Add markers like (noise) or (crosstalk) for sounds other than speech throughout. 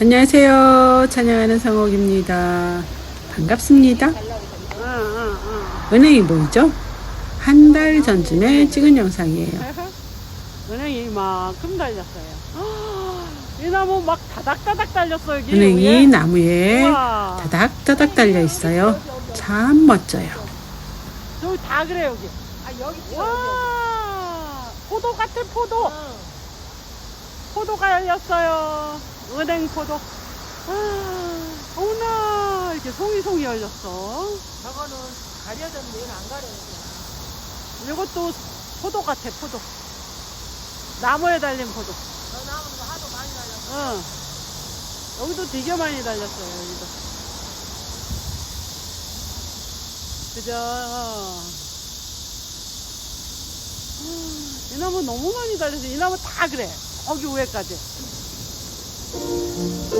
안녕하세요. 찬양하는 성옥입니다. 반갑습니다. 은행이 뭐죠? 한 달 전쯤에 찍은 영상이에요. (laughs) 은행이 이만큼 달렸어요. (gasps) 이 나무 막 다닥다닥 달렸어 여기. 은행이 위에. 나무에 우와. 다닥다닥 달려 있어요. 참 멋져요. 저기 다 그래 여기. 아 여기 와 포도 같은 포도. 포도가 열렸어요. 은행 포도. 아, 어머나 이렇게 송이송이 열렸어. 저거는 가려졌는데 얘는 안 가려져. 이것도 포도 같아 포도. 나무에 달린 포도. 저 나무는 하도 많이 달렸어. 응. 여기도 되게 많이 달렸어요, 여기도. 그죠? 음, 이 나무 너무 많이 달렸어. 이 나무 다 그래. 거기 위에까지. 은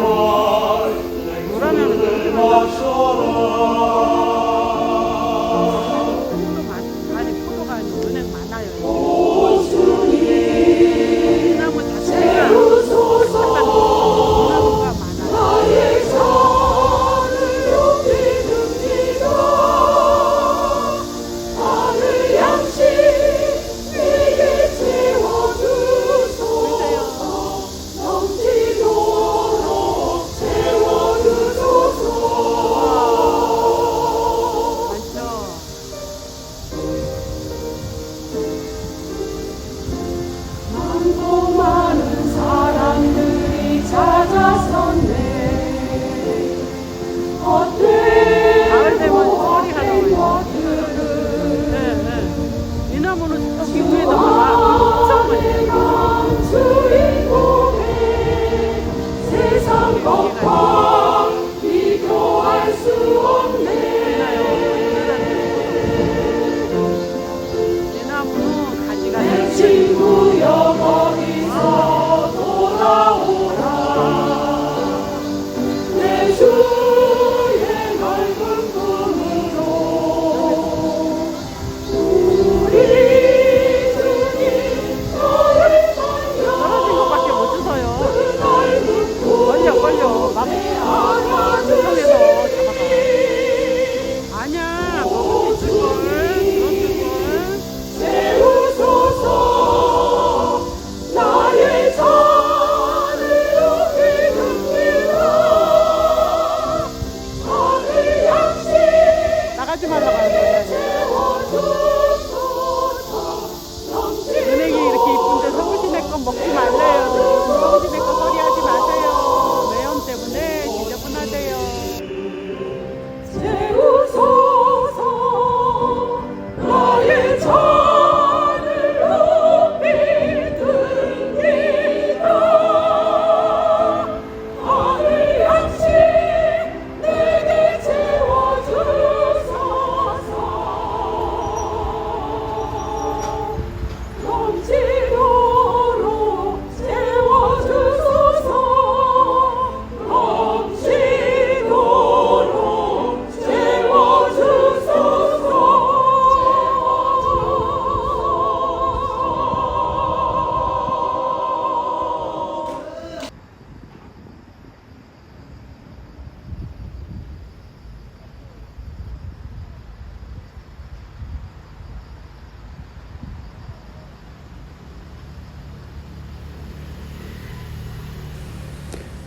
노 vámonos.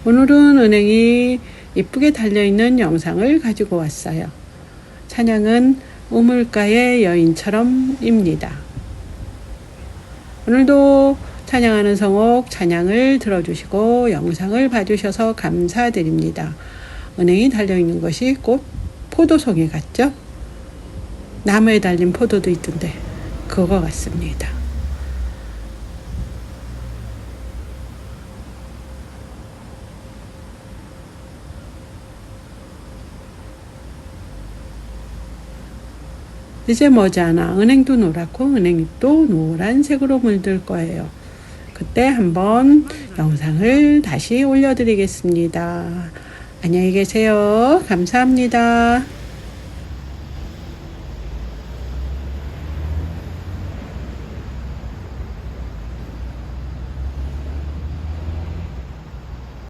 오늘은 은행이 이쁘게 달려있는 영상을 가지고 왔어요. 찬양은 우물가의 여인처럼입니다. 오늘도 찬양하는 성옥 찬양을 들어주시고 영상을 봐주셔서 감사드립니다. 은행이 달려있는 것이 꽃 포도송이 같죠? 나무에 달린 포도도 있던데 그거 같습니다. 이제 머지않아 은행도 노랗고 은행잎도 노란색으로 물들 거예요. 그때 한번 영상을 다시 올려드리겠습니다. 안녕히 계세요. 감사합니다.